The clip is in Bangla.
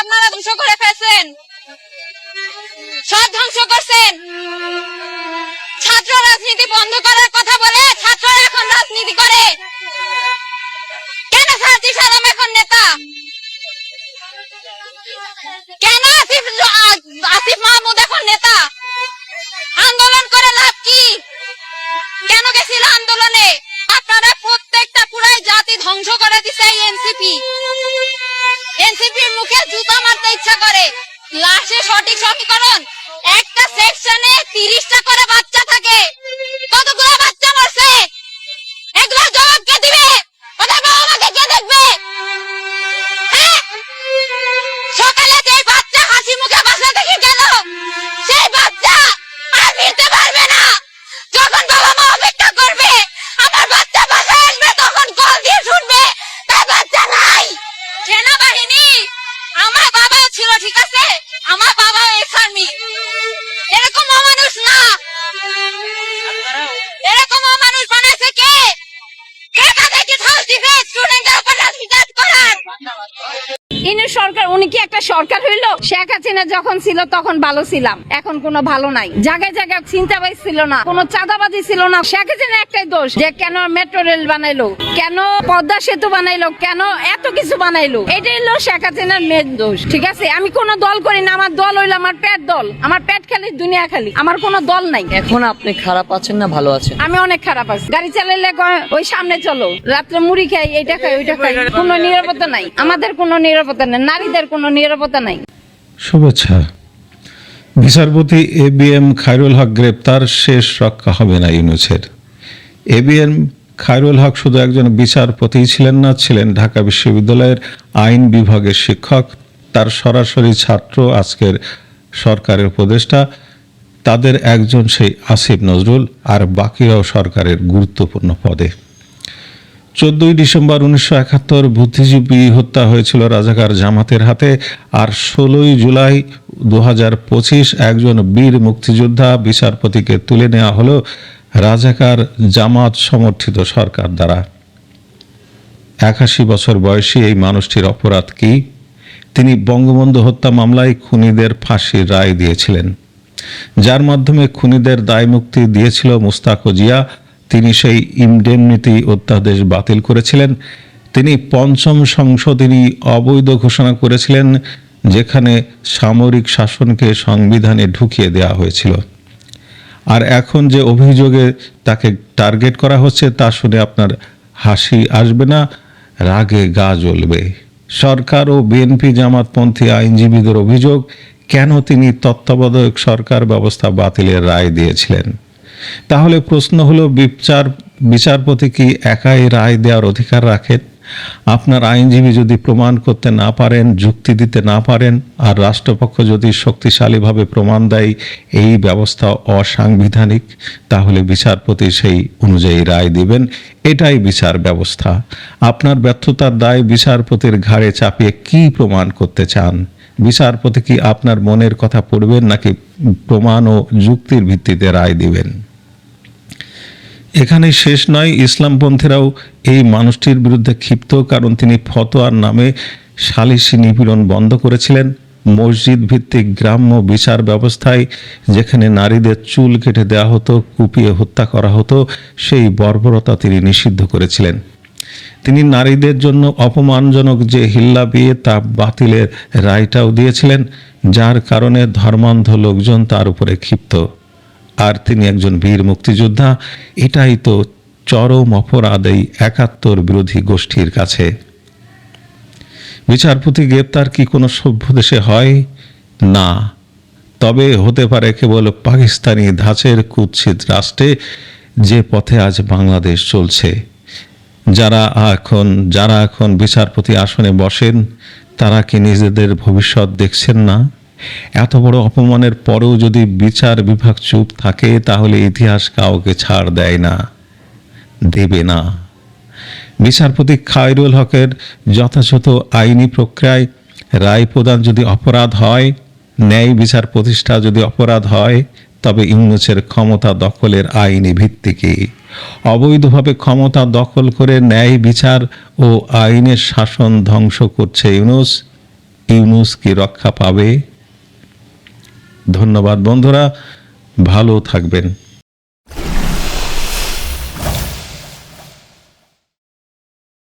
আপনারা ধ্বংস করে ফেলছেন। সব ধ্বংস করছেন। ছাত্র রাজনীতি বন্ধ করার কথা বলে ছাত্ররা এখন রাজনীতি করে। কেন সার্জি সালাম এখন নেতা? কেন আসিফ আসিফ মাহমুদ এখন নেতা? আন্দোলন করে লাভ কি? কেন গেছিল আন্দোলনে? আপনারা প্রত্যেকটা পুরাই জাতি ধ্বংস করে দিছে এনসিপি। এনসিপির মুখে জুতা মারতে ইচ্ছা করে। লাশে সঠিক সমীকরণ, একটা সেকশনে তিরিশটা করে বাচ্চা থাকে। কতগুলো বাচ্চা মরছে? এগুলোর জবাব কে দিবে? ছিল, ঠিক আছে? আমার বাবা আর্মি এরকম অমানুষ না। এরকম অমানুষ বানাইছে কে? কে তাদেরকে সাহস দিবে? করার ইনি সরকার উনি কি একটা সরকার হইল? শেখ হাসিনা যখন ছিল তখন ভালো ছিলাম। এখন কোনো ভালো নাই। জায়গায় জায়গায় চিন্তাবাজ ছিল না। কোনো চাঁদাবাজি ছিল না। শেখ হাসিনা একটাই দোষ যে কেন মেট্রো রেল বানাইলো? কেন পদ্মা সেতু বানাইলো? কেন এত কিছু বানাইলো? এটাই হলো শেখ হাসিনার মেন দোষ। ঠিক আছে? আমি কোনো দল করি না। আমার দল হইল আমার পেট দল। আমার পেট খালি দুনিয়া খালি। আমার কোনো দল নাই। এখন আপনি খারাপ আছেন না ভালো আছেন? আমি অনেক খারাপ আছি। গাড়ি চালাইলে ওই সামনে চলো। রাত্রে মুড়ি খাই এইটা খাই ওইটা খাই। কোনো নিরাপত্তা নাই। আমাদের কোনো নিরাপত্তা নেই, নারীদের কোনো নিরাপত্তা নাই। শুভেচ্ছা। বিচারপতি A B M Khairul Haque গ্রেপ্তার, শেষ রক্ষা হবে না ইউনুসের। A B M Khairul Haque শুধু একজন বিচারপতি ছিলেন না, ছিলেন ঢাকা বিশ্ববিদ্যালয়ের আইন বিভাগের শিক্ষক, তার সরাসরি ছাত্র, আজকের সরকারের উপদেষ্টা, তাদের একজন সেই আসিফ নজরুল, আর বাকিরাও সরকারের গুরুত্বপূর্ণ পদে। চোদ্দই ডিসেম্বর উনিশশো একাত্তর বুদ্ধিজীবী হত্যা হয়েছিল রাজাকার জামাতের হাতে আর ষোলোই জুলাই দু একজন বীর মুক্তিযোদ্ধা বিচারপতিকে তুলে নেওয়া হলো রাজাকার জামাত সমর্থিত সরকার দ্বারা। একাশি বছর বয়সী এই মানুষটির অপরাধ কি? তিনি বঙ্গবন্ধু হত্যা মামলায় খুনিদের ফাঁসির রায় দিয়েছিলেন। যার মাধ্যমে খুনিদের দায়মুক্তি দিয়েছিল মুস্তাক জিয়া তিনি সেই ইমডেমনিটি অধ্যাদেশ বাতিল করেছিলেন। তিনি পঞ্চম সংশোধনী অবৈধ ঘোষণা করেছিলেন, যেখানে সামরিক শাসনকে সংবিধানে ঢুকিয়ে দেওয়া হয়েছিল। আর এখন যে অভিযোগে তাকে টার্গেট করা হচ্ছে, তা শুনে আপনার হাসি আসবে না, রাগে গা জ্বলবে। সরকার ও বিএনপি জামাতপন্থী আইনজীবীদের অভিযোগ, কেন তিনি তত্ত্বাবধায়ক সরকার ব্যবস্থা বাতিলের রায় দিয়েছিলেন? তাহলে প্রশ্ন হলো, বিচার বিচারপতি কি একাই রায় দেওয়ার অধিকার রাখেন? আপনার আইনজীবী যদি প্রমাণ করতে না পারেন, যুক্তি দিতে না পারেন, আর রাষ্ট্রপক্ষ যদি শক্তিশালীভাবে প্রমাণ দেয়, এই ব্যবস্থা অসাংবিধানিক, তাহলে বিচারপতি সেই অনুযায়ী রায় দিবেন। এটাই বিচার ব্যবস্থা। আপনার ব্যর্থতার দায় বিচারপতির ঘাড়ে চাপিয়ে কি প্রমাণ করতে চান? বিচারপতি কি আপনার মনের কথা পড়বেন নাকি প্রমাণ ও যুক্তির ভিত্তিতে রায় দিবেন। এখানে শেষ নয়, ইসলামপন্থীরাও এই মানুষটির বিরুদ্ধে ক্ষিপ্ত, কারণ তিনি ফতোয়ার নামে সালিসি নিপীড়ন বন্ধ করেছিলেন। মসজিদ ভিত্তিক গ্রাম্য বিচার ব্যবস্থায় যেখানে নারীদের চুল কেটে দেওয়া হতো, কুপিয়ে হত্যা করা হতো, সেই বর্বরতা তিনি নিষিদ্ধ করেছিলেন। তিনি নারীদের জন্য অপমানজনক যে হিল্লা বিয়ে তা বাতিলের রায়টাও দিয়েছিলেন, যার কারণে ধর্মান্ধ লোকজন তার উপরে ক্ষিপ্ত। আর তিনি একজন বীর মুক্তিযোদ্ধা, এটাই তো চরম অপরাধ এই একাত্তর বিরোধী গোষ্ঠীর কাছে। বিচারপতি গ্রেপ্তার কি কোনো সভ্য দেশে হয়? না। তবে হতে পারে কেবল পাকিস্তানি ধাঁচের কুৎসিত রাষ্ট্রে যে পথে আজ বাংলাদেশ চলছে। যারা এখন যারা এখন বিচারপতি আসনে বসেন, তারা কি নিজেদের ভবিষ্যৎ দেখছেন না? এত বড় অপমানের পরেও যদি বিচার বিভাগ চুপ থাকে, তাহলে ইতিহাস কাউকে ছাড় দেয় না, দেবে না। বিচারপতি খায়রুল হকের যথাযথ আইনি প্রক্রিয়ায় রায় প্রদান যদি অপরাধ হয়, ন্যায় বিচার প্রতিষ্ঠা যদি অপরাধ হয় তবে ইউনুসের ক্ষমতা দখলের আইনি ভিত্তি কি অবৈধভাবে ক্ষমতা দখল করে ন্যায় বিচার ও আইনের শাসন ধ্বংস করছে ইউনুস। ইউনুস কি রক্ষা পাবে? ধন্যবাদ বন্ধুরা, ভালো থাকবেন।